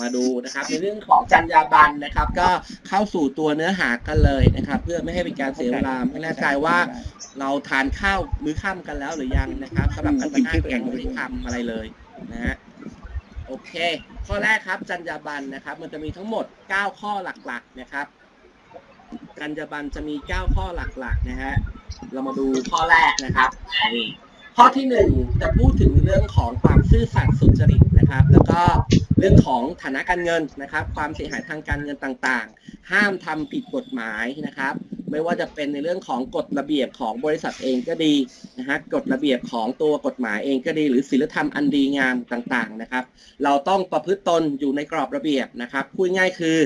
มาดูนะครับในเรื่องของจรรยาบรรณนะครับ ก็เข้าสู่ตัวเนื้อหากันเลยนะครับ เพื่อไม่ให้เป็นการเสียเวลาไม่แน่ใจว่า เราทานข้าวมื้อค่ำกันแล้วหรือยังนะครับสำหรับกันบ้านแข่งไม่ได้ทำอะไรเลยนะฮะโอเค ข้อแรกครับจรรยาบรรณนะครับ มันจะมีทั้งหมด 9 ข้อหลักๆนะครับจรรยาบรรณจะมี 9 ข้อหลักๆนะฮะเรามาดูข้อแรกนะครับข้อที่หนึ่งจะพูดถึงเรื่องของความซื่อสัตย์สุจริตนะครับ แล้วก็ เรื่องของฐานะการเงินนะครับ ความเสียหายทางการเงินต่างๆ ห้ามทำผิดกฎหมายนะครับ ไม่ว่าจะเป็นในเรื่องของกฎระเบียบของบริษัทเองก็ดีนะฮะกฎระเบียบของตัวกฎหมายเองก็ดี หรือศีลธรรมอันดีงามต่างๆนะครับ เราต้องประพฤติตนอยู่ในกรอบระเบียบนะครับพูดง่ายคือ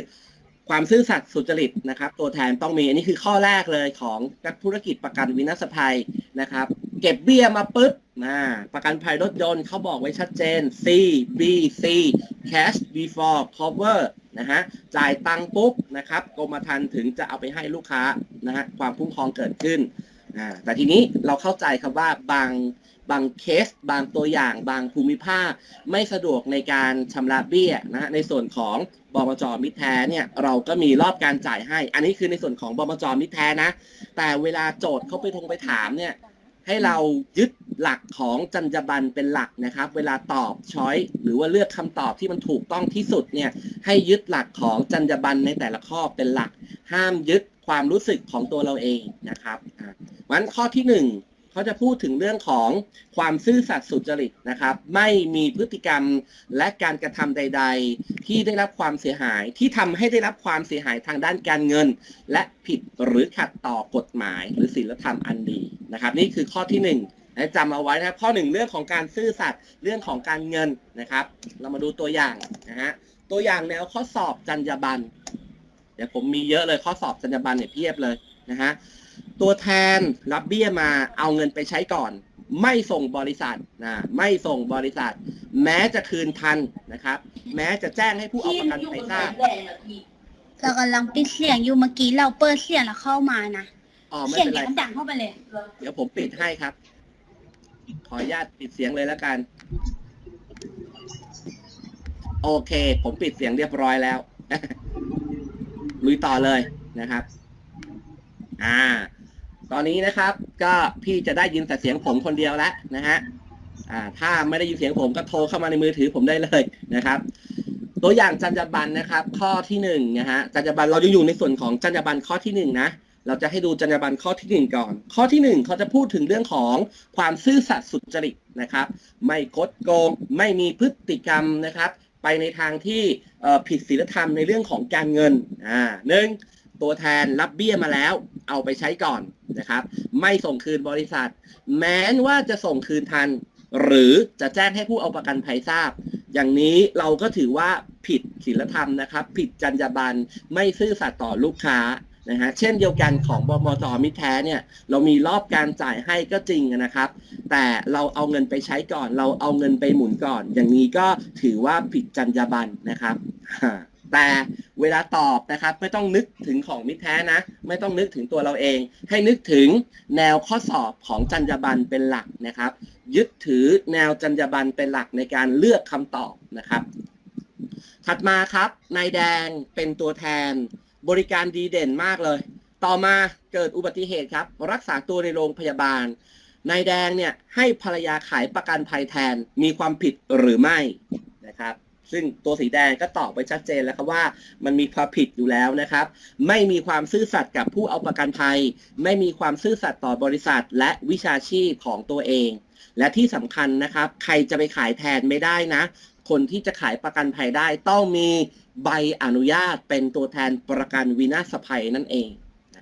ความซื่อสัตย์สุจริตนะครับ ตัวแทนต้องมีอันนี้คือข้อแรกเลยของธุรกิจประกันวินาศภัยนะครับ เก็บเบี้ยมาปุ๊บนะประกันภัยรถยนต์เขาบอกไว้ชัดเจน C B C cash before cover นะฮะจ่ายตังค์ปุ๊บนะครับกรมธรรม์ถึงจะเอาไปให้ลูกค้านะฮะความคุ้มครองเกิดขึ้นอ่าแต่ทีนี้เราเข้าใจครับว่าบางบางเคส บางตัวอย่าง บางภูมิภาค ไม่สะดวกในการชำระเบี้ยนะฮะในส่วนของบมจมิตรแท้เนี่ยเราก็มีรอบการจ่ายให้ อันนี้คือในส่วนของบมจมิตรแท้นะ แต่เวลาโจทย์เขาไปทงไปถามเนี่ย ให้เรายึดหลักของจรรยาบรรณเป็นหลักนะครับ เวลาตอบช้อยหรือว่าเลือกคำตอบที่มันถูกต้องที่สุดเนี่ยให้ยึดหลักของจรรยาบรรณในแต่ละข้อเป็นหลัก ห้ามยึดความรู้สึกของตัวเราเองนะครับอะวันข้อที่หนึ่ง เขาจะพูดถึงเรื่องของความซื่อสัตย์สุจริตนะครับ ไม่มีพฤติกรรมและการกระทำใด ๆ ที่ได้รับความเสียหายที่ทำให้ได้รับความเสียหายทางด้านการเงิน และผิดหรือขัดต่อกฎหมาย หรือศีลธรรมอันดีนะครับ นี่คือข้อที่หนึ่งนะจำเอาไว้นะครับข้อหนึ่งเรื่องของการซื่อสัตย์เรื่องของการเงินนะครับ เรามาดูตัวอย่างนะฮะตัวอย่างแนวข้อสอบจรรยาบรรณเดี๋ยวผมมีเยอะเลยข้อสอบจรรยาบรรณเนี่ยเพียบเลยนะฮะ ตัวแทนรับเบี้ยมาเอาเงินไปใช้ก่อน ไม่ส่งบริษัทนะไม่ส่งบริษัท แม้จะคืนทันนะครับ แม้จะแจ้งให้ผู้เอาประกันไปทราบเรากำลังปิดเสียงอยู่เมื่อกี้เราเปิดเสียงแล้วเข้ามานะอ๋อไม่เสียงเป็นไรเดี๋ยวมันดังเข้าไปเลย เดี๋ยวผมปิดให้ครับ ขออนุญาตปิดเสียงเลยแล้วกัน โอเค ผมปิดเสียงเรียบร้อยแล้วลุยต่อเลยนะครับ อ่า ตอนนี้นะครับ ก็พี่จะได้ยินแต่เสียงผมคนเดียวแล้วนะฮะอ่า ถ้าไม่ได้ยินเสียงผมก็โทรเข้ามาในมือถือผมได้เลยนะครับ ตัวอย่างจรรยาบรรณนะครับ ข้อที่หนึ่งนะฮะจรรยาบรรณเราจะอยู่ในส่วนของจรรยาบรรณข้อที่หนึ่งนะเราจะให้ดูจรรยาบรรณข้อที่หนึ่งก่อน ข้อที่หนึ่งเขาจะพูดถึงเรื่องของความซื่อสัตย์สุจริตนะครับ ไม่คดโกง ไม่มีพฤติกรรมนะครับ ไปในทางที่ผิดศีลธรรมในเรื่องของการเงินอ่าหนึ่ง ตัวแทนรับเบี้ยมาแล้ว เอาไปใช้ก่อนนะครับ ไม่ส่งคืนบริษัท แม้นว่าจะส่งคืนทัน หรือจะแจ้งให้ผู้เอาประกันภัยทราบ อย่างนี้เราก็ถือว่าผิดศีลธรรมนะครับ ผิดจรรยาบรรณไม่ซื่อสัตย์ต่อลูกค้านะฮะเช่นเดียวกันของบมจมิตรแท้เนี่ยเรามีรอบการจ่ายให้ก็จริงนะครับ แต่เราเอาเงินไปใช้ก่อน เราเอาเงินไปหมุนก่อน อย่างนี้ก็ถือว่าผิดจรรยาบรรณนะครับ แต่เวลาตอบนะครับไม่ต้องนึกถึงของมิตรแท้นะ ไม่ต้องนึกถึงตัวเราเอง ให้นึกถึงแนวข้อสอบของจรรยาบรรณเป็นหลักนะครับ ยึดถือแนวจรรยาบรรณเป็นหลักในการเลือกคำตอบนะครับ ถัดมาครับนายแดงเป็นตัวแทน บริการดีเด่นมากเลย ต่อมาเกิดอุบัติเหตุครับ รักษาตัวในโรงพยาบาลนายแดงเนี่ยให้ภรรยาขายประกันภัยแทนมีความผิดหรือไม่นะครับ ซึ่งตัวสีแดงก็ตอบไปชัดเจนแล้วครับว่า มันมีความผิดอยู่แล้วนะครับ ไม่มีความซื่อสัตย์กับผู้เอาประกันภัย ไม่มีความซื่อสัตย์ต่อบริษัท และวิชาชีพของตัวเอง และที่สำคัญนะครับ ใครจะไปขายแทนไม่ได้นะ คนที่จะขายประกันภัยได้ต้องมีใบอนุญาตเป็นตัวแทนประกันวินาศภัยนั่นเอง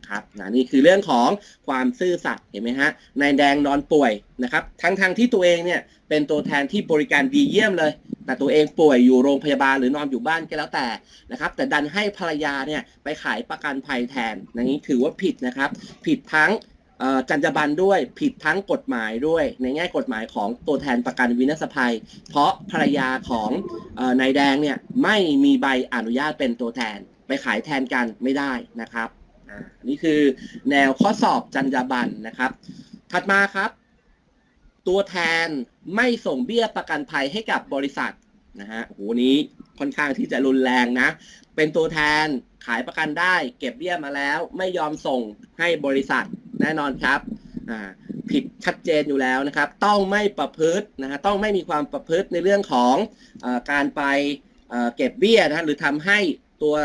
นะครับนะนี่คือเรื่องของความซื่อสัตย์เห็นไหมฮะนายแดงนอนป่วยนะครับ ทั้งทงๆที่ตัวเองเนี่ยเป็นตัวแทนที่บริการดีเยี่ยมเลย แต่ตัวเองป่วยอยู่โรงพยาบาลหรือนอนอยู่บ้านก็แล้วแต่นะครับ แต่ดันให้ภรรยาเนี่ยไปขายประกันภัยแทนอย่างนี้ถือว่าผิดนะครับ ผิดทั้งจรรยาบรรณด้วยผิดทั้งกฎหมายด้วย ในแง่กฎหมายของตัวแทนประกันวินาศภัย เพราะภรรยาของออนายแดงเนี่ยไม่มีใบอนุญาตเป็นตัวแทนไปขายแทนกันไม่ได้นะครับ อ่านี่คือแนวข้อสอบจรรยาบรรณนะครับ ถัดมาครับ ตัวแทนไม่ส่งเบี้ยประกันภัยให้กับบริษัทนะฮะโหนี้ค่อนข้างที่จะรุนแรงนะ เป็นตัวแทนขายประกันได้ เก็บเบี้ยมาแล้ว ไม่ยอมส่งให้บริษัทแน่นอนครับผิดชัดเจนอยู่แล้วนะครับ ต้องไม่ประพฤตินะฮะต้องไม่มีความประพฤติในเรื่องของอการไปเก็บเบี้ยนะฮะหรือทำให้ตัว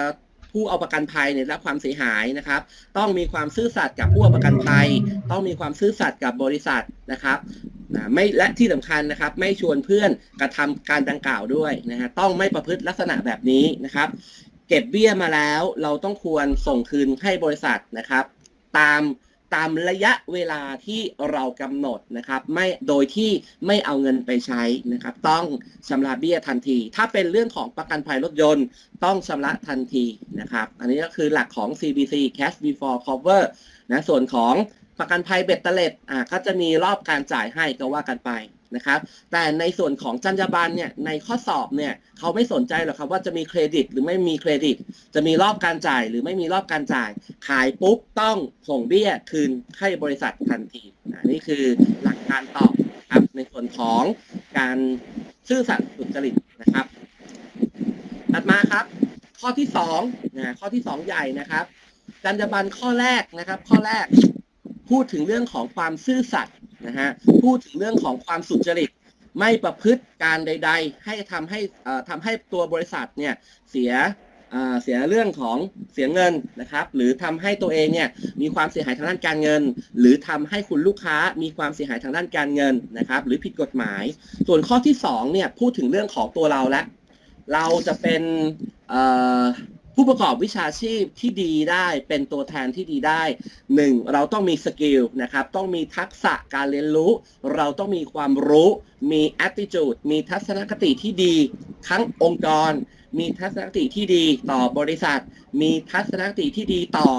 ผู้เอาประกันภัยเนี่ยรับความเสียหายนะครับ ต้องมีความซื่อสัตย์กับผู้เอาประกันภัย ต้องมีความซื่อสัตย์กับบริษัทนะครับนะไม่และที่สำคัญนะครับ ไม่ชวนเพื่อนกระทำการดังกล่าวด้วยนะฮะต้องไม่ประพฤติลักษณะแบบนี้นะครับ เก็บเบี้ยมาแล้วเราต้องควรส่งคืนให้บริษัทนะครับ ตาม ตามระยะเวลาที่เรากำหนดนะครับไม่โดยที่ไม่เอาเงินไปใช้นะครับ ต้องชำระเบี้ยทันที ถ้าเป็นเรื่องของประกันภัยรถยนต์ ต้องชำระทันทีนะครับ อันนี้ก็คือหลักของ CBC Cash Before Cover นะส่วนของประกันภัยเบ็ดเตล็ดอ่าก็จะมีรอบการจ่ายให้ก็ว่ากันไป นะครับแต่ในส่วนของจรรยาบรรณเนี่ยในข้อสอบเนี่ยเขาไม่สนใจหรอกครับว่าจะมีเครดิตหรือไม่มีเครดิต จะมีรอบการจ่ายหรือไม่มีรอบการจ่าย ขายปุ๊บต้องส่งเบี้ยคืนให้บริษัททันทีนะนี่คือหลักการตอบครับในส่วนของการซื่อสัตย์สุจริตนะครับถัดมาครับ ข้อที่สองนะข้อที่สองใหญ่นะครับจรรยาบรรณข้อแรกนะครับ ข้อแรกพูดถึงเรื่องของความซื่อสัตย์ นะฮะพูดถึงเรื่องของความสุจริตไม่ประพฤติการใด ๆ ให้ทำให้ทำให้ตัวบริษัทเนี่ยเสียเสียเรื่องของเสียเงินนะครับ หรือทำให้ตัวเองเนี่ยมีความเสียหายทางด้านการเงิน หรือทำให้คุณลูกค้ามีความเสียหายทางด้านการเงินนะครับ หรือผิดกฎหมาย ส่วนข้อที่สองเนี่ยพูดถึงเรื่องของตัวเราแล้วเราจะเป็นเผู้ประกอบวิชาชีพที่ดีได้เป็นตัวแทนที่ดีได้หนึ่งเราต้องมีสกิลนะครับต้องมีทักษะการเรียนรู้ เราต้องมีความรู้มี attitude มีทัศนคติที่ดี ทั้งองค์กร มีทัศนคติที่ดีต่อบริษัท มีทัศนคติที่ดีต่อ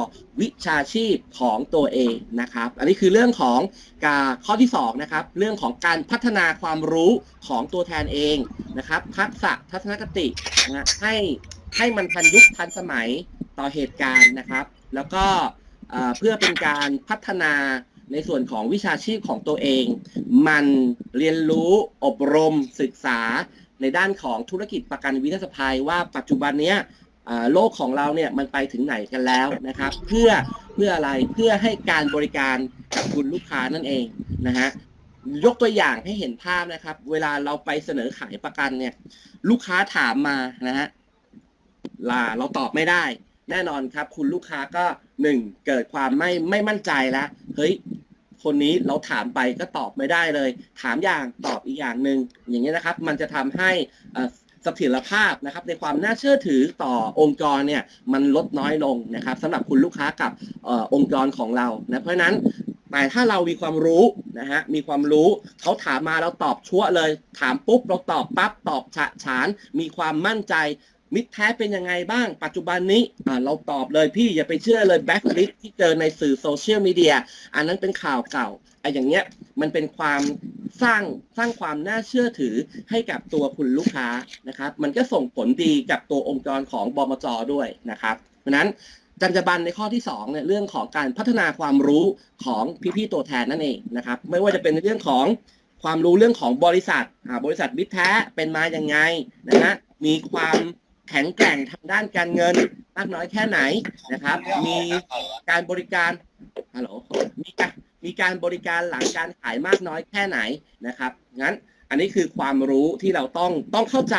วิชาชีพของตัวเองนะครับ อันนี้คือเรื่องของการข้อที่สองนะครับเรื่องของการพัฒนาความรู้ของตัวแทนเองนะครับ ทักษะทัศนคตินะให้ ให้มันทันยุคทันสมัยต่อเหตุการณ์นะครับ แล้วก็เพื่อเป็นการพัฒนาในส่วนของวิชาชีพของตัวเอง มันเรียนรู้อบรมศึกษาในด้านของธุรกิจประกันวินาศภัยว่าปัจจุบันเนี้ยโลกของเราเนี่ยมันไปถึงไหนกันแล้วนะครับ เพื่อเพื่ออะไรเพื่อให้การบริการกับคุณลูกค้านั่นเองนะฮะยกตัวอย่างให้เห็นภาพนะครับ เวลาเราไปเสนอขายประกันเนี่ย ลูกค้าถามมานะฮะ ลาเราตอบไม่ได้ แน่นอนครับ คุณลูกค้าก็หนึ่งเกิดความไม่ไม่มั่นใจแล้วเฮ้ยคนนี้เราถามไปก็ตอบไม่ได้เลย ถามอย่างตอบอีกอย่างหนึ่งอย่างนี้ยนะครับ มันจะทำให้เสถียรภาพนะครับในความน่าเชื่อถือต่อองค์กรเนี่ยมันลดน้อยลงนะครับสำหรับคุณลูกค้ากับอองค์กรของเรานะเพราะฉะนั้นแต่ถ้าเรามีความรู้นะฮะมีความรู้เขาถามมาเราตอบชั่วเลย ถามปุ๊บเราตอบปั๊บตอบฉะฉาน มีความมั่นใจ มิตรแท้เป็นยังไงบ้าง ปัจจุบันนี้เราตอบเลยพี่อย่าไปเชื่อเลยแบ็คลิสที่เจอในสื่อโซเชียลมีเดียอันนั้นเป็นข่าวเก่าไอ้อย่างเงี้ยมันเป็นความสร้างสร้างความน่าเชื่อถือให้กับตัวคุณลูกค้านะครับ มันก็ส่งผลดีกับตัวองค์กรของบมจด้วยนะครับเพราะนั้นจรรยาบรรณในข้อที่2เนี่ยเรื่องของการพัฒนาความรู้ของพี่ๆตัวแทนนั่นเองนะครับ ไม่ว่าจะเป็นเรื่องของความรู้เรื่องของบริษัทบริษัทมิตรแท้เป็นมาอย่างไงนะฮะมีความ แข็งแกร่งทางด้านการเงินมากน้อยแค่ไหนนะครับ มีการบริการฮัลโหลมีการมีการบริการหลังการขายมากน้อยแค่ไหนนะครับงั้นอันนี้คือความรู้ที่เราต้องต้องเข้าใจ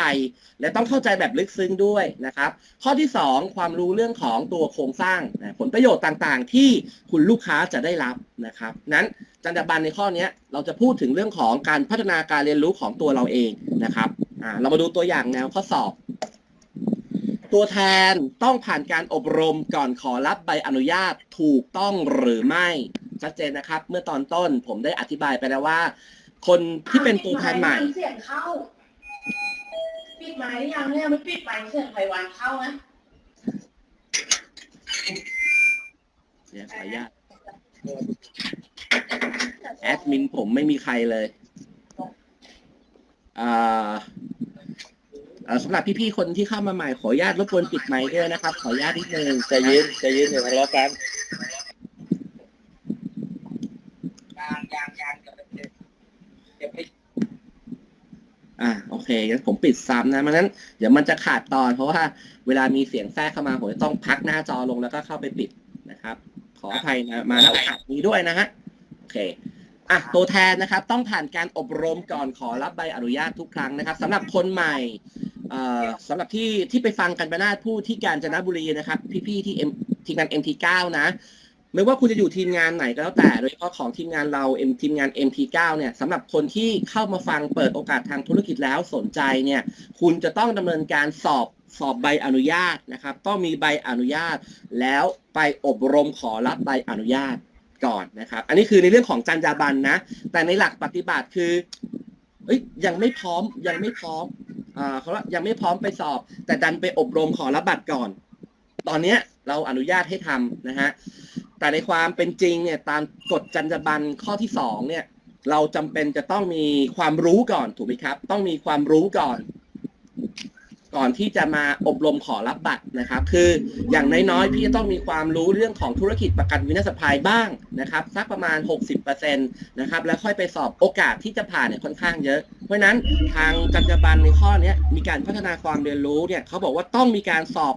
และต้องเข้าใจแบบลึกซึ้งด้วยนะครับ ข้อที่ 2 ความรู้เรื่องของตัวโครงสร้างนะผลประโยชน์ต่างๆ ที่คุณลูกค้าจะได้รับนะครับ นั้นจรรยาบรรณในข้อนี้เราจะพูดถึงเรื่องของการพัฒนาการเรียนรู้ของตัวเราเองนะครับอ่าเรามาดูตัวอย่างแนวข้อสอบ ตัวแทนต้องผ่านการอบรมก่อนขอรับใบอนุญาตถูกต้องหรือไม่ชัดเจนนะครับ เมื่อตอนต้นผมได้อธิบายไปแล้วว่า คนที่เป็นตัวแทนใหม่ เสียงเข้า ปิดไม้หรือยังเนี่ยมันปิดไม้เสียงไพวันเข้านะเนี่ยขออนุญาตแอดมินผมไม่มีใครเลยอ่าเอ่อ สำหรับพี่ๆคนที่เข้ามาใหม่ขออนุญาตรบกวนปิดไมค์ด้วยนะครับ ขออนุญาตนิดนึงใจเย็นใจเย็นอย่าทะเลาะกันอ่าโอเคงั้นผมปิดซ้ำนะมันนั้นเดี๋ยวมันจะขาดตอน เพราะว่าเวลามีเสียงแทรกเข้ามาผมจะต้องพักหน้าจอลงแล้วก็เข้าไปปิดนะครับ ขออภัยนะมาณโอกาสนี้ด้วยนะฮะโอเคอะตัวแทนนะครับ ต้องผ่านการอบรมก่อนขอรับใบอนุญาตทุกครั้งนะครับสำหรับคนใหม่ สำหรับที่ที่ไปฟังกันไปนาพูดที่กาญจนบุรีนะครับ พี่ๆที่ M ทีมงาน MT9 นะ ไม่ว่าคุณจะอยู่ทีมงานไหนก็แล้วแต่ โดยเฉพาะของทีมงานเรา M ทีมงาน MT9 เนี่ยสำหรับคนที่เข้ามาฟังเปิดโอกาสทางธุรกิจแล้วสนใจเนี่ย คุณจะต้องดำเนินการสอบสอบใบอนุญาตนะครับ ต้องมีใบอนุญาต แล้วไปอบรมขอรับใบอนุญาตก่อนนะครับ อันนี้คือในเรื่องของจรรยาบรรณนะ แต่ในหลักปฏิบัติคือเอ้ยยังไม่พร้อมยังไม่พร้อม อ่าเขายังไม่พร้อมไปสอบ แต่ดันไปอบรมขอรับบัตรก่อน ตอนเนี้ยเราอนุญาตให้ทำนะฮะแต่ในความเป็นจริงเนี่ยตามกฎจรรยาบรรณข้อที่สองเนี่ยเราจำเป็นจะต้องมีความรู้ก่อนถูกไหมครับ ต้องมีความรู้ก่อน ก่อนที่จะมาอบรมขอรับบัตรนะครับ คืออย่างน้อยๆพี่ต้องมีความรู้เรื่องของธุรกิจประกันวินาศภัยบ้างนะครับ สักประมาณ 60%นะครับ แล้วค่อยไปสอบโอกาสที่จะผ่านเนี่ยค่อนข้างเยอะ ราะฉะนั้นทางจรรยาบรรณในข้อนี้มีการพัฒนาความเรียนรู้เนี่ยเขาบอกว่าต้องมีการสอบ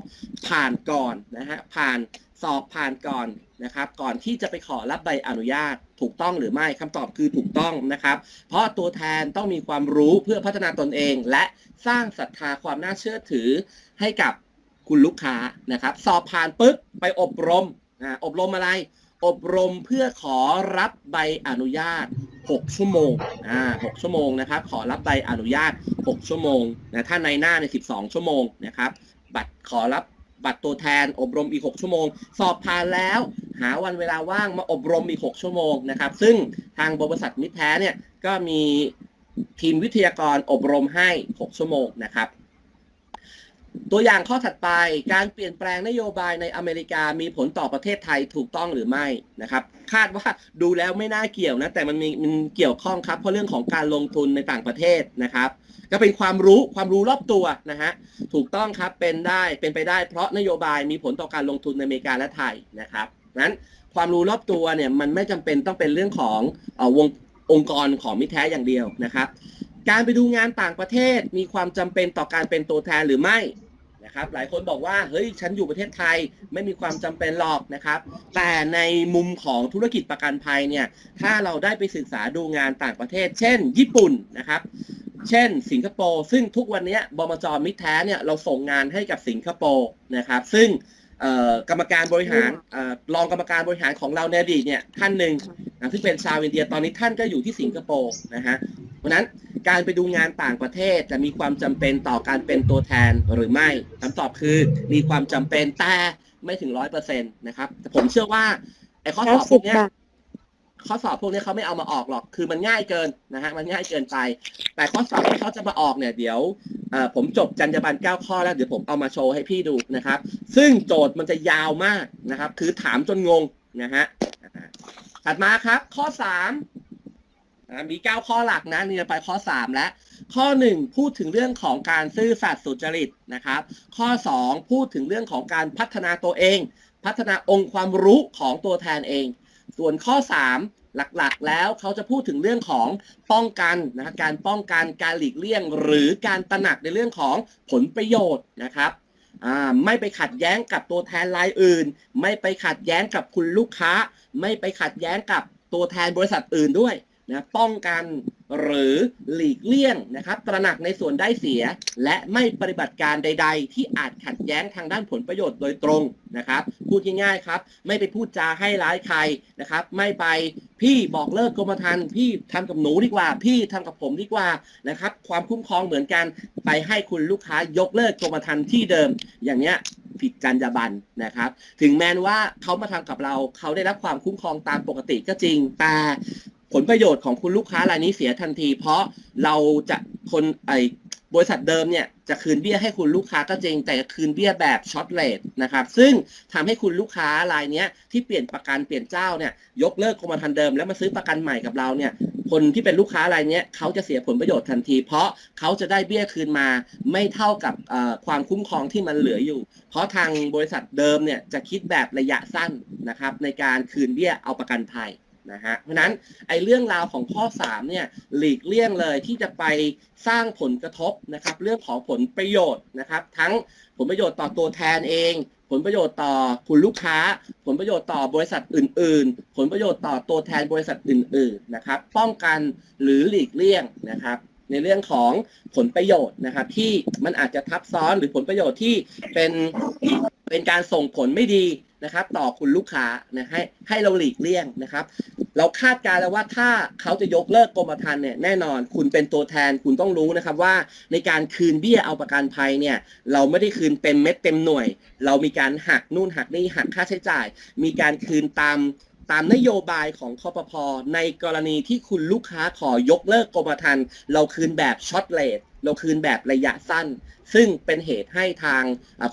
ผ่านก่อนนะฮะผ่านสอบผ่านก่อนนะครับก่อนที่จะไปขอรับใบอนุญาตถูกต้องหรือไม่คำตอบคือถูกต้องนะครับ เพราะตัวแทนต้องมีความรู้เพื่อพัฒนาตนเอง และสร้างศรัทธาความน่าเชื่อถือให้กับคุณลูกค้านะครับ สอบผ่านปึ๊บไปอบรมอ่าอบรมอะไร อบรมเพื่อขอรับใบอนุญาต 6 ชั่วโมงอ่า6ชั่วโมงนะครับ ขอรับใบอนุญาต 6 ชั่วโมงนะถ้าในหน้าใน 12 ชั่วโมงนะครับ บัตรขอรับบัตรตัวแทนอบรมอีก 6 ชั่วโมง สอบผ่านแล้ว หาวันเวลาว่างมาอบรมอีก 6 ชั่วโมงนะครับ ซึ่งทางบริษัทมิตรแท้เนี่ยก็มีทีมวิทยากรอบรมให้ 6 ชั่วโมงนะครับ ตัวอย่างข้อถัดไปการเปลี่ยนแปลงนโยบายในอเมริกามีผลต่อประเทศไทยถูกต้องหรือไม่นะครับ คาดว่าดูแล้วไม่น่าเกี่ยวนะ แต่มันมีมันเกี่ยวข้องครับ เพราะเรื่องของการลงทุนในต่างประเทศนะครับ ก็เป็นความรู้ความรู้รอบตัวนะฮะถูกต้องครับเป็นได้เป็นไปได้เพราะนโยบายมีผลต่อการลงทุนในอเมริกาและไทยนะครับนั้นความรู้รอบตัวเนี่ยมันไม่จำเป็นต้องเป็นเรื่องของอวงองค์กรของมิแท้อย่างเดียวนะครับ การไปดูงานต่างประเทศมีความจำเป็นต่อการเป็นตัวแทนหรือไม่ นะครับ หลายคนบอกว่าเฮ้ยฉันอยู่ประเทศไทยไม่มีความจำเป็นหรอกนะครับ แต่ในมุมของธุรกิจประกันภัยเนี่ยถ้าเราได้ไปศึกษาดูงานต่างประเทศ เช่น ญี่ปุ่นนะครับ เช่น สิงคโปร์ซึ่งทุกวันนี้บมจมิตรแท้เนี่ยเราส่งงานให้กับสิงคโปร์นะครับ ซึ่งกรรมการบริหารออรองกรรมการบริหารของเราในอดีตเนี่ยท่านหนึ่งซึ่งเป็นชาวอินเดียตอนนี้ท่านก็อยู่ที่สิงคโปร์นะฮะ ราะฉะนั้นการไปดูงานต่างประเทศจะมีความจำเป็นต่อการเป็นตัวแทนหรือไม่คำตอบคือมีความจำเป็นแต่ไม่ถึงร้อยเปอร์เซ็นต์นะครับแต่ผมเชื่อว่าไอ้ข้อสอบพวกเนี้ยข้อสอบพวกนี้เขาไม่เอามาออกหรอก คือมันง่ายเกินนะฮะ มันง่ายเกินไป แต่ข้อสอบที่เขาจะมาออกเนี่ย เดี๋ยวเอ่อผมจบจรรยาบรรณ9ข้อแล้วเดี๋ยวผมเอามาโชว์ให้พี่ดูนะครับ ซึ่งโจทย์มันจะยาวมากนะครับ คือถามจนงงนะฮะ ถัดมาครับ ข้อ 3 อ่ามี9ข้อหลักนะนี่จะไปข้อ3แล้วข้อ1พูดถึงเรื่องของการซื่อสัตย์สุจริตนะครับ ข้อ2พูดถึงเรื่องของการพัฒนาตัวเอง พัฒนาองค์ความรู้ของตัวแทนเอง ส่วนข้อ3หลักๆ แล้วเขาจะพูดถึงเรื่องของป้องกันนะการป้องกันการหลีกเลี่ยง หรือการตระหนักในเรื่องของผลประโยชน์นะครับไม่ไปขัดแย้งกับตัวแทนรายอื่น ไม่ไปขัดแย้งกับคุณลูกค้า ไม่ไปขัดแย้งกับตัวแทนบริษัทอื่นด้วย นะป้องกันหรือหลีกเลี่ยงนะครับ ตระหนักในส่วนได้เสีย และไม่ปฏิบัติการใด ๆ ที่อาจขัดแย้งทางด้านผลประโยชน์โดยตรงนะครับ พูดง่ายๆครับ ไม่ไปพูดจาให้ร้ายใครนะครับ ไม่ไปพี่บอกเลิกกรมธรรม์พี่ทำกับหนูดีกว่า พี่ทำกับผมดีกว่านะครับ ความคุ้มครองเหมือนกันไปให้คุณลูกค้ายกเลิกกรมธรรม์ที่เดิม อย่างเนี้ยผิดจรรยาบรรณนะครับ ถึงแม้ว่าเขามาทำกับเรา เขาได้รับความคุ้มครองตามปกติก็จริง แต่ ผลประโยชน์ของคุณลูกค้ารายนี้เสียทันที เพราะเราจะคนไอบริษัทเดิมเนี่ยจะคืนเบี้ยให้คุณลูกค้าก็จริง แต่คืนเบี้ยแบบช็อตเลทนะครับซึ่งทำให้คุณลูกค้ารายนี้ที่เปลี่ยนประกันเปลี่ยนเจ้าเนี่ยยกเลิกกรมธรรม์เดิมแล้วมาซื้อประกันใหม่กับเราเนี่ยคนที่เป็นลูกค้ารายนี้เขาจะเสียผลประโยชน์ทันที เพราะเขาจะได้เบี้ยคืนมาไม่เท่ากับความคุ้มครองที่มันเหลืออยู่ เพราะทางบริษัทเดิมเนี่ยจะคิดแบบระยะสั้นนะครับในการคืนเบี้ยเอาประกันภัย นะฮะเพราะฉะนั้นไอ้เรื่องราวของข้อ3เนี่ยหลีกเลี่ยงเลยที่จะไปสร้างผลกระทบนะครับเรื่องของผลประโยชน์นะครับ ทั้งผลประโยชน์ต่อตัวแทนเอง ผลประโยชน์ต่อคุณลูกค้า ผลประโยชน์ต่อบริษัทอื่น ๆ ผลประโยชน์ต่อตัวแทนบริษัทอื่น ๆ นะครับ ป้องกันหรือหลีกเลี่ยงนะครับในเรื่องของผลประโยชน์นะครับ ที่มันอาจจะทับซ้อนหรือผลประโยชน์ที่เป็น เป็นการส่งผลไม่ดีนะครับ ต่อคุณลูกค้านะให้ให้เราหลีกเลี่ยงนะครับ เราคาดการณ์แล้วว่าถ้าเขาจะยกเลิกกรมธรรม์เนี่ยแน่นอน คุณเป็นตัวแทนคุณต้องรู้นะครับว่าในการคืนเบี้ยเอาประกันภัยเนี่ยเราไม่ได้คืนเต็มเม็ดเต็มหน่วย เรามีการหักนู่นหักนี่หักค่าใช้จ่าย มีการคืนตามตามนโยบายของคอปพอในกรณีที่คุณลูกค้าขอยกเลิกกรมธรรม์เราคืนแบบช็อตเลท เราคืนแบบระยะสั้น ซึ่งเป็นเหตุให้ทาง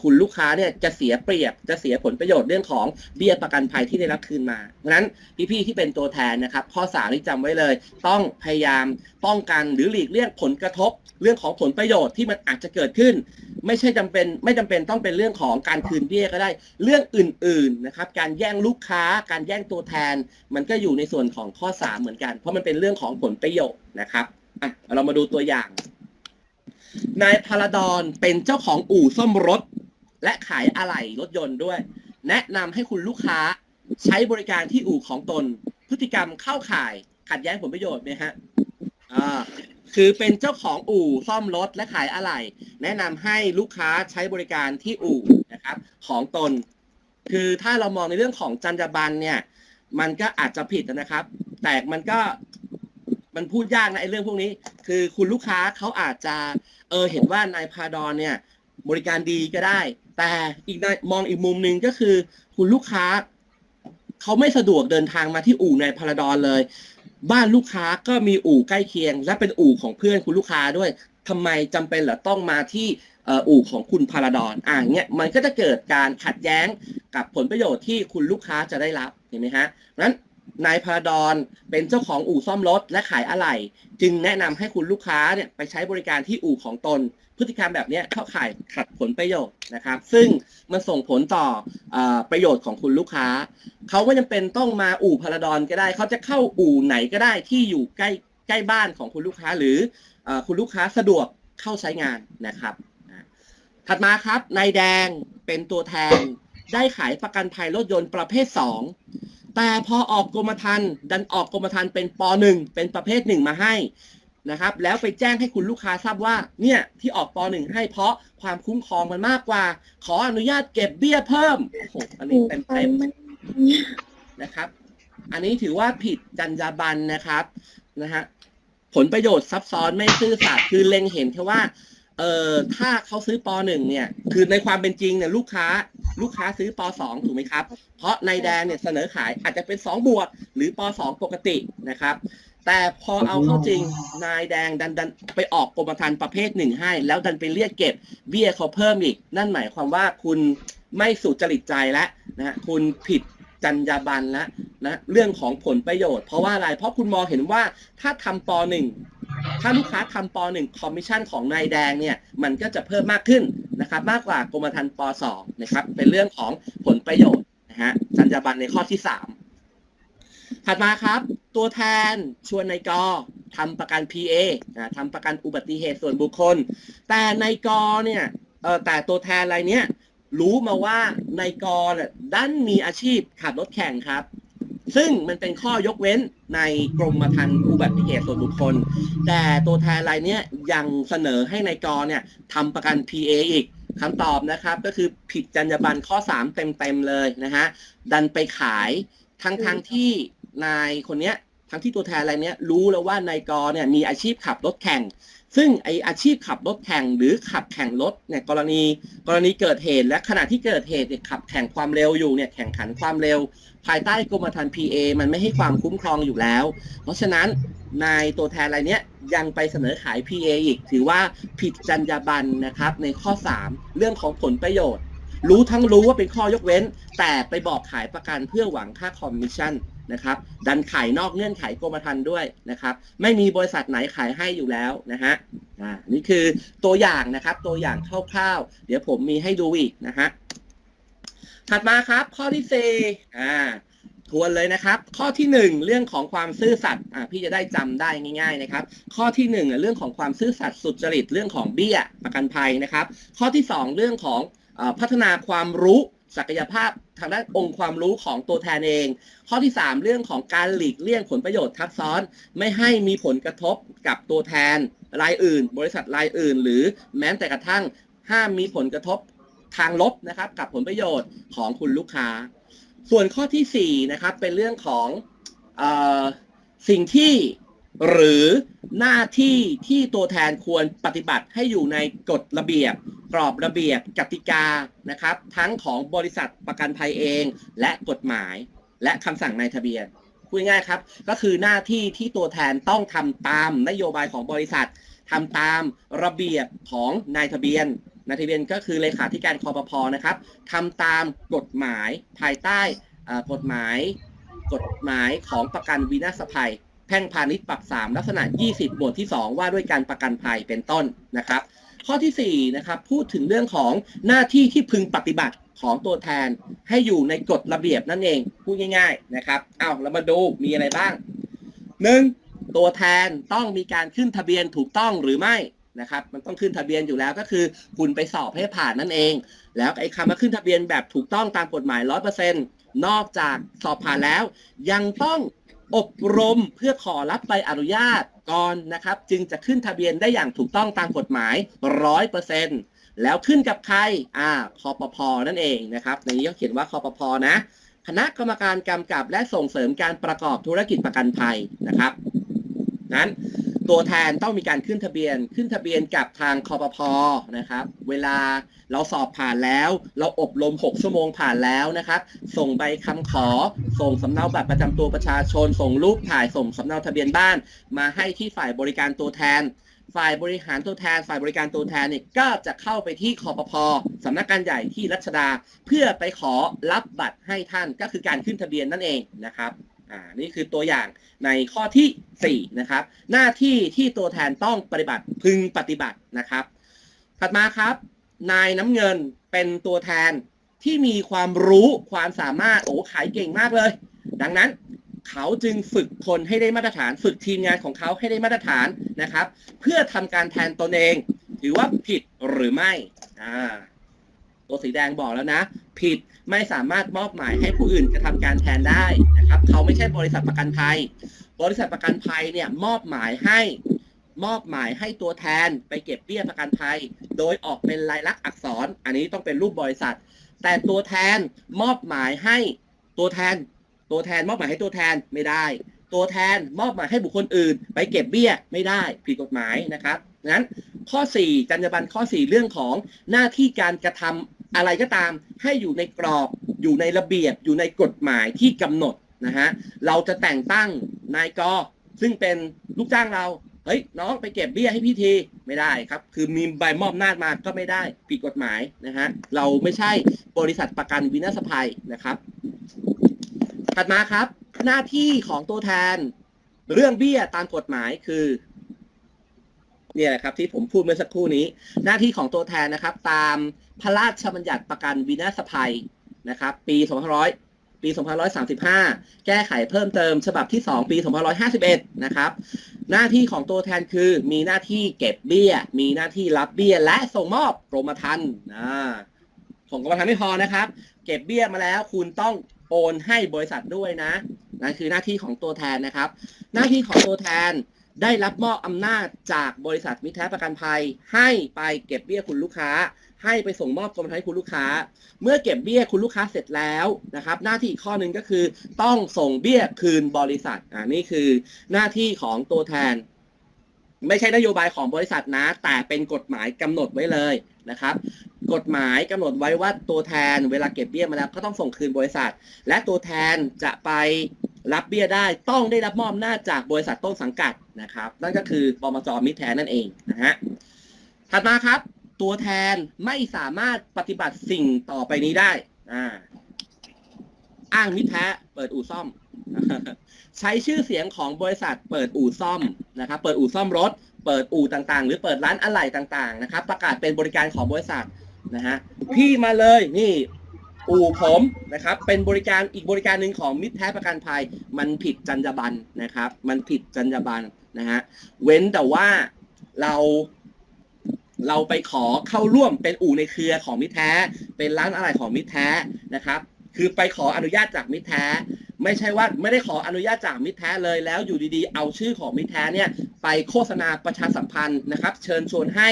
คุณลูกค้าเนี่ยจะเสียเปรียบจะเสียผลประโยชน์เรื่องของเบี้ยประกันภัยที่ได้รับคืนมาเพราะฉะนั้นพี่ๆที่เป็นตัวแทนนะครับข้อสามที่จำไว้เลย ต้องพยายามป้องกันหรือหลีกเลี่ยงผลกระทบ เรื่องของผลประโยชน์ที่มันอาจจะเกิดขึ้น ไม่ใช่จำเป็นไม่จำเป็นต้องเป็นเรื่องของการคืนเบี้ยก็ได้ เรื่องอื่นๆนะครับการแย่งลูกค้า การแย่งตัวแทน มันก็อยู่ในส่วนของข้อ 3 เหมือนกัน เพราะมันเป็นเรื่องของผลประโยชน์นะครับอะเรามาดูตัวอย่าง นายพาราดอนเป็นเจ้าของอู่ซ่อมรถ และขายอะไหล่รถยนต์ด้วย แนะนำให้คุณลูกค้าใช้บริการที่อู่ของตน พฤติกรรมเข้าข่ายขัดแย้งผลประโยชน์ไหมฮะอ่าคือเป็นเจ้าของอู่ซ่อมรถและขายอะไหล่แนะนำให้ลูกค้าใช้บริการที่อู่นะครับ ของตน คือถ้าเรามองในเรื่องของจรรยาบรรณเนี่ย มันก็อาจจะผิดนะครับ แต่มันก็ มันพูดยากนะไอ้เรื่องพวกนี้ คือคุณลูกค้าเขาอาจจะเออเห็นว่านายพาดอนเนี่ย บริการดีก็ได้ แต่อีกมองอีกมุมหนึ่งก็คือ คุณลูกค้าเขาไม่สะดวกเดินทางมาที่อู่นายพาราดอนเลย บ้านลูกค้าก็มีอู่ใกล้เคียง และเป็นอู่ของเพื่อนคุณลูกค้าด้วยทำไมจำเป็นหรอต้องมาที่อู่ของคุณพาราดอนอ่าเงี้ยมันก็จะเกิดการขัดแย้งกับผลประโยชน์ที่คุณลูกค้าจะได้รับเห็นไหมฮะนั้น นายพาราดอนเป็นเจ้าของอู่ซ่อมรถและขายอะไหล่จึงแนะนำให้คุณลูกค้าเนี่ยไปใช้บริการที่อู่ของตน พฤติกรรมแบบนี้เข้าข่ายขัดผลประโยชน์นะครับ ซึ่งมันส่งผลต่ออประโยชน์ของคุณลูกค้า เขาไม่จำเป็นต้องมาอู่พาราดอนก็ได้ เขาจะเข้าอู่ไหนก็ได้ที่อยู่ใกล้ใกล้บ้านของคุณลูกค้าหรืออคุณลูกค้าสะดวกเข้าใช้งานนะครับถัดมาครับนายแดงเป็นตัวแทนได้ขายประกันภัยรถยนต์ประเภท 2 แต่พอออกกรมธรรม์ดันออกกรมธรรม์เป็นป .1 เป็นประเภท1มาให้นะครับ แล้วไปแจ้งให้คุณลูกค้าทราบว่าเนี่ยที่ออกป .1 ให้เพราะความคุ้มครองมันมากกว่า ขออนุญาตเก็บเบี้ยเพิ่มโอ้โหอันนี้เต็มเต็มๆนะครับ อันนี้ถือว่าผิดจรรยาบรรณนะครับนะฮะผลประโยชน์ซับซ้อนไม่ซื่อสัตย์คือเล็งเห็นแค่ว่า เอ่อถ้าเขาซื้อป .1 เนี่ย คือในความเป็นจริงเนี่ยลูกค้า ลูกค้าซื้อป .2 ถูกไหมครับ เพราะนายแดงเนี่ยเสนอขายอาจจะเป็น2บวกหรือป .2 ปกตินะครับ แต่พอเอาเข้าจริงนายแดงดันดันไปออกกรมธรรม์ประเภทหนึ่งให้ แล้วดันไปเรียกเก็บเบี้ยเขาเพิ่มอีก นั่นหมายความว่าคุณไม่สุจริตใจแล้วนะฮะคุณผิดจรรยาบรรณแล้วนะเรื่องของผลประโยชน์เพราะว่าอะไรเพราะคุณมองเห็นว่าถ้าทำปหนึ่ง ถ้าลูกค้าทำปหนึ่งคอมมิชชั่นของนายแดงเนี่ยมันก็จะเพิ่มมากขึ้นนะครับมากกว่ากรมธรรม์ปสองนะครับเป็นเรื่องของผลประโยชน์นะฮะจรรยาบรรณในข้อที่สามถัดมาครับ ตัวแทนชวนนายกอทำประกัน PA นะทำประกันอุบัติเหตุส่วนบุคคล แต่นายกอเนี่ยเออแต่ตัวแทนอะไรเนี้ยรู้มาว่านายกอเนี่ยดันมีอาชีพขับรถแข่งครับ ซึ่งมันเป็นข้อยกเว้นในกรมธรรม์อุบัติเหตุส่วนบุคคล แต่ตัวแทนรายนี้ยังเสนอให้นายกอเนี่ยทำประกัน PA อีกคำตอบนะครับก็คือผิดจรรยาบรรณข้อ 3 เต็มๆเลยนะฮะดันไปขายทั้งทงๆที่นายคนเนี้ยทั้งที่ตัวแทนรายเนี้ยรู้แล้วว่านายกอเนี่ยมีอาชีพขับรถแข่ง ซึ่งไออาชีพขับรถแข่งหรือขับแข่งรถเนี่ยกรณีกรณีเกิดเหตุ และขณะที่เกิดเหตุเนี่ยขับแข่งความเร็วอยู่เนี่ยแข่งขันความเร็ว ภายใต้กรมธรรม์ PA มันไม่ให้ความคุ้มครองอยู่แล้ว เพราะฉะนั้นนายตัวแทนรายเนี้ยยังไปเสนอขาย PA อีก ถือว่าผิดจรรยาบรรณนะครับในข้อ 3 เรื่องของผลประโยชน์ รู้ทั้งรู้ว่าเป็นข้อยกเว้น แต่ไปบอกขายประกันเพื่อหวังค่าคอมมิชชั่น นะครับ ดันขายนอกเงื่อนไขกรมธรรม์ด้วยนะครับ ไม่มีบริษัทไหนขายให้อยู่แล้วนะฮะอ่านี่คือตัวอย่างนะครับ ตัวอย่างคร่าวๆ เดี๋ยวผมมีให้ดูอีกนะฮะถัดมาครับข้อที่สี่อ่าทวนเลยนะครับ ข้อที่หนึ่งเรื่องของความซื่อสัตย์อ่าพี่จะได้จำได้ง่ายๆนะครับ ข้อที่หนึ่งอะเรื่องของความซื่อสัตย์สุจริตเรื่องของเบี้ยประกันภัยนะครับ ข้อที่สองเรื่องของอ่อพัฒนาความรู้ ศักยภาพทางด้านองค์ความรู้ของตัวแทนเอง ข้อที่ 3 เรื่องของการหลีกเลี่ยงผลประโยชน์ทับซ้อน ไม่ให้มีผลกระทบกับตัวแทนรายอื่น บริษัทรายอื่น หรือแม้แต่กระทั่งห้ามมีผลกระทบทางลบนะครับกับผลประโยชน์ของคุณลูกค้า ส่วนข้อที่4นะครับเป็นเรื่องของออสิ่งที่ หรือหน้าที่ที่ตัวแทนควรปฏิบัติให้อยู่ในกฎระเบียบ กรอบระเบียบกติกานะครับ ทั้งของบริษัทประกันภัยเอง และกฎหมาย และคำสั่งในทะเบียนพูดง่ายครับ ก็คือหน้าที่ที่ตัวแทนต้องทำตามนโยบายของบริษัททำตามระเบียบของนายทะเบียนนายทะเบียนก็คือเลขาธิการคอปพนะครับทำตามกฎหมายภายใต้อ่อกฎหมาย กฎหมายของประกันวินาศภัย พ่งพาณิชย์ปรับ 3 ลักษณะ 20 หมวดที่ 2 ว่าด้วยการประกันภัยเป็นต้นนะครับ ข้อทีสี่4นะครับพูดถึงเรื่องของหน้าที่ที่พึงปฏิบัติของตัวแทนให้อยู่ในกฎระเบียบนั่นเองพูดง่าย ๆนะครับเอาเรามาดูมีอะไรบ้างหนึ่งตัวแทนต้องมีการขึ้นทะเบียนถูกต้องหรือไม่นะครับมันต้องขึ้นทะเบียนอยู่แล้วก็คือคุณไปสอบให้ผ่านนั่นเอง แล้วไอ้คำว่าขึ้นทะเบียนแบบถูกต้องตามกฎหมาย 100%นอกจากสอบผ่านแล้ว ยังต้อง อบรมเพื่อขอรับใบอนุญาตก่อนนะครับ จึงจะขึ้นทะเบียนได้อย่างถูกต้องตามกฎหมาย100%แล้วขึ้นกับใครอ่าคอปพอนั่นเองนะครับ ในนี้ก็เขียนว่าคอปพอนะ คณะกรรมการกำกับและส่งเสริมการประกอบธุรกิจประกันภัยนะครับนั้นตัวแทนต้องมีการขึ้นทะเบียนขึ้นทะเบียนกับทางคอปพอนะครับ เวลา เราสอบผ่านแล้ว เราอบรม 6 ชั่วโมงผ่านแล้วนะครับ ส่งใบคำขอ ส่งสำเนาบัตรประจำตัวประชาชน ส่งรูปถ่าย ส่งสำเนาทะเบียนบ้าน มาให้ที่ฝ่ายบริการตัวแทน ฝ่ายบริหารตัวแทน ฝ่ายบริการตัวแทนเนี่ยก็จะเข้าไปที่คอปพสำนักงานใหญ่ที่รัชดา เพื่อไปขอรับบัตรให้ท่านก็คือการขึ้นทะเบียนนั่นเองนะครับอ่านี่คือตัวอย่างในข้อที่ 4 นะครับ หน้าที่ที่ตัวแทนต้องปฏิบัติพึงปฏิบัตินะครับ ถัดมาครับ นายน้ำเงินเป็นตัวแทนที่มีความรู้ความสามารถโอ้ขายเก่งมากเลย ดังนั้นเขาจึงฝึกคนให้ได้มาตรฐาน ฝึกทีมงานของเขาให้ได้มาตรฐานนะครับ เพื่อทำการแทนตนเอง ถือว่าผิดหรือไม่อ่าตัวสีแดงบอกแล้วนะ ผิดไม่สามารถมอบหมายให้ผู้อื่นกระทำการแทนได้นะครับ เขาไม่ใช่บริษัทประกันภัย บริษัทประกันภัยเนี่ยมอบหมายให้ มอบหมายให้ตัวแทนไปเก็บเบี้ยประกันภัย โดยออกเป็นลายลักษณ์อักษร อันนี้ต้องเป็นรูปบริษัท แต่ตัวแทนมอบหมายให้ตัวแทน ตัวแทนมอบหมายให้ตัวแทนไม่ได้ ตัวแทนมอบหมายให้บุคคลอื่น ไปเก็บเบี้ยไม่ได้ผิดกฎหมายนะครับงั้นข้อ 4 จรรยาบรรณข้อ 4 เรื่องของหน้าที่การกระทำอะไรก็ตาม ให้อยู่ในกรอบอยู่ในระเบียบอยู่ในกฎหมายที่กำหนดนะฮะเราจะแต่งตั้งนายกซึ่งเป็นลูกจ้างเรา เฮ้ยน้องไปเก็บเบี้ยให้พี่ทีไม่ได้ครับ คือมีใบมอบนาจมาก็ไม่ได้ผิดกฎหมายนะฮะเราไม่ใช่บริษัทประกันวินาศภัยนะครับ ถัดมาครับ หน้าที่ของตัวแทนเรื่องเบี้ยตามกฎหมายคือเนี่ยแหละครับที่ผมพูดเมื่อสักครู่นี้ หน้าที่ของตัวแทนนะครับ ตามพระราชบัญญัติประกันวินาศภัยนะครับ ปี2 5 ปี 2535 แก้ไขเพิ่มเติมฉบับที่ 2 ปี 2551 นะครับ หน้าที่ของตัวแทนคือ มีหน้าที่เก็บเบี้ย มีหน้าที่รับเบี้ย และส่งมอบกรมธรรม์อ่าส่งกรมธรรม์ไม่พอนะครับ เก็บเบี้ยมาแล้วคุณต้องโอนให้บริษัทด้วยนะนั่นคือหน้าที่ของตัวแทนนะครับ หน้าที่ของตัวแทนได้รับมอบอำนาจจากบริษัทมิตรแท้ประกันภัย ให้ไปเก็บเบี้ยคุณลูกค้า ให้ไปส่งมอบกรมธรรม์ให้คุณลูกค้า เมื่อเก็บเบี้ยคุณลูกค้าเสร็จแล้วนะครับ หน้าที่อีกข้อหนึ่งก็คือต้องส่งเบี้ยคืนบริษัทอ่านี่คือหน้าที่ของตัวแทน ไม่ใช่นโยบายของบริษัทนะ แต่เป็นกฎหมายกำหนดไว้เลยนะครับ กฎหมายกำหนดไว้ว่าตัวแทนเวลาเก็บเบี้ยมาแล้วก็ต้องส่งคืนบริษัท และตัวแทนจะไปรับเบี้ยได้ต้องได้รับมอบอำนาจากบริษัทต้นสังกัดนะครับ นั่นก็คือปมจมิตรแท้นั่นเองนะฮะถัดมาครับ ตัวแทนไม่สามารถปฏิบัติสิ่งต่อไปนี้ได้ อ่า อ้างมิตรแท้เปิดอู่ซ่อม ใช้ชื่อเสียงของบริษัทเปิดอู่ซ่อมนะครับ เปิดอู่ซ่อมรถ เปิดอู่ต่างๆ หรือเปิดร้านอะไหล่ต่างๆ นะครับ ประกาศเป็นบริการของบริษัทนะฮะ พี่มาเลยนี่อู่ผมนะครับ เป็นบริการอีกบริการหนึ่งของมิตรแท้ประกันภัย มันผิดจรรยาบรรณนะครับ มันผิดจรรยาบรรณนะฮะ เว้นแต่ว่าเรา เราไปขอเข้าร่วมเป็นอู่ในเครือของมิตรแท้ เป็นร้านอะไรของมิตรแท้นะครับ คือไปขออนุญาตจากมิตรแท้ ไม่ใช่ว่าไม่ได้ขออนุญาตจากมิตรแท้เลยแล้วอยู่ดีๆ เอาชื่อของมิตรแท้เนี่ยไปโฆษณาประชาสัมพันธ์นะครับ เชิญชวนให้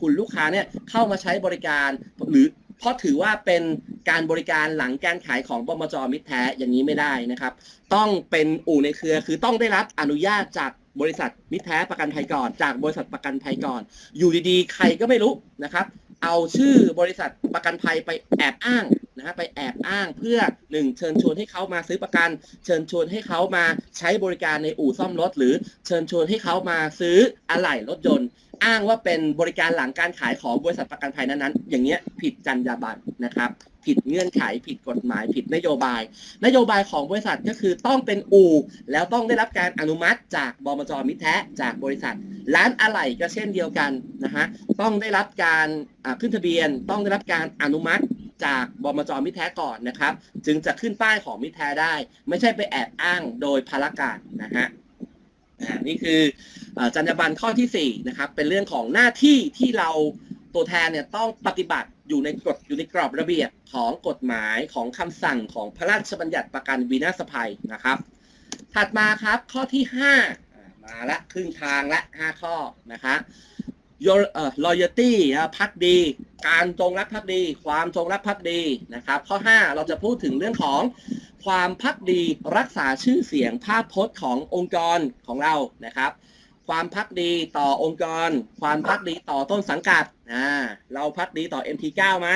คุณลูกค้าเนี่ยเข้ามาใช้บริการหรือเพราะถือว่าเป็นการบริการหลังการขายของบมจมิตรแท้อย่างนี้ไม่ได้นะครับ ต้องเป็นอู่ในเครือคือต้องได้รับอนุญาตจาก บริษัทมิตรแท้ประกันภัยก่อน จากบริษัทประกันภัยก่อน อยู่ดีๆ ใครก็ไม่รู้นะครับ เอาชื่อบริษัทประกันภัยไปแอบอ้างนะฮะไปแอบอ้างเพื่อหนึ่งเชิญชวนให้เขามาซื้อประกัน เชิญชวนให้เขามาใช้บริการในอู่ซ่อมรถ หรือเชิญชวนให้เขามาซื้ออะไหล่รถยนต์ อ้างว่าเป็นบริการหลังการขายของบริษัทประกันภัยนั้นๆ อย่างเงี้ยผิดจรรยาบรรณนะครับ ผิดเงื่อนไข ผิดกฎหมาย ผิดนโยบาย นโยบายของบริษัทก็คือต้องเป็นอู่แล้วต้องได้รับการอนุมัติจากบมจมิตรแท้จากบริษัท ร้านอะไหล่ก็เช่นเดียวกันนะฮะต้องได้รับการขึ้นทะเบียน ต้องได้รับการอนุมัติจากบมจมิตรแท้ก่อนนะครับ จึงจะขึ้นป้ายของมิตรแท้ได้ ไม่ใช่ไปแอบอ้างโดยพลการนะฮะ นี่คืออจรรยาบรรณข้อที่4นะครับเป็นเรื่องของหน้าที่ที่เราตัวแทนเนี่ยต้องปฏิบัติอยู่ในกฎอยู่ในกรอบระเบียบของกฎหมายของคำสั่งของพระราชบัญญัติประกันวินาศภัยนะครับ ถัดมาครับข้อที่ห้ามาละครึ่งทางละห้าข้อนะคะ Your เอ่อ loyalty พักดี การจงรักภักดี ความจงรักภักดีนะครับ ข้อ 5 เราจะพูดถึงเรื่องของ ความพักดีรักษาชื่อเสียงภาพพจน์ขององค์กรของเรานะครับ ความพักดีต่อองค์กร ความพักดีต่อต้นสังกัดอ่าเราพักดีต่อ MT9 ไหม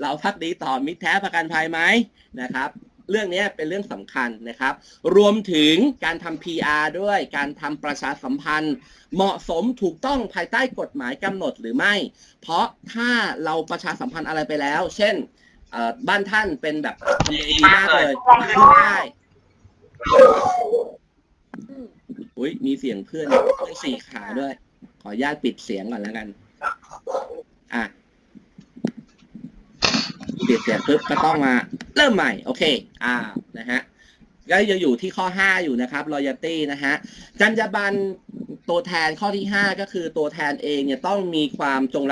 เราพักดีต่อมิตรแท้ประกันภัยไหมนะครับเรื่องนี้เป็นเรื่องสำคัญนะครับ รวมถึงการทำ PR ด้วย การทำประชาสัมพันธ์ เหมาะสมถูกต้องภายใต้กฎหมายกำหนดหรือไม่ เพราะถ้าเราประชาสัมพันธ์อะไรไปแล้ว เช่น เอ่อบ้านท่านเป็นแบบทำเลดีมากเลยขึ้นได้อุ้ยมีเสียงเพื่อนเพื่อนสี่ขาด้วย ขออนุญาตปิดเสียงก่อนแล้วกัน อะปิดเสียงปุ๊บก็ต้องมา เริ่มใหม่ โอเค อ่านะฮะก็ยังอยู่ที่ข้อ 5 อยู่นะครับ loyalty นะฮะจรรยาบรรณตัวแทนข้อที่ 5 ก็คือตัวแทนเองเนี่ยต้องมีความจงรัก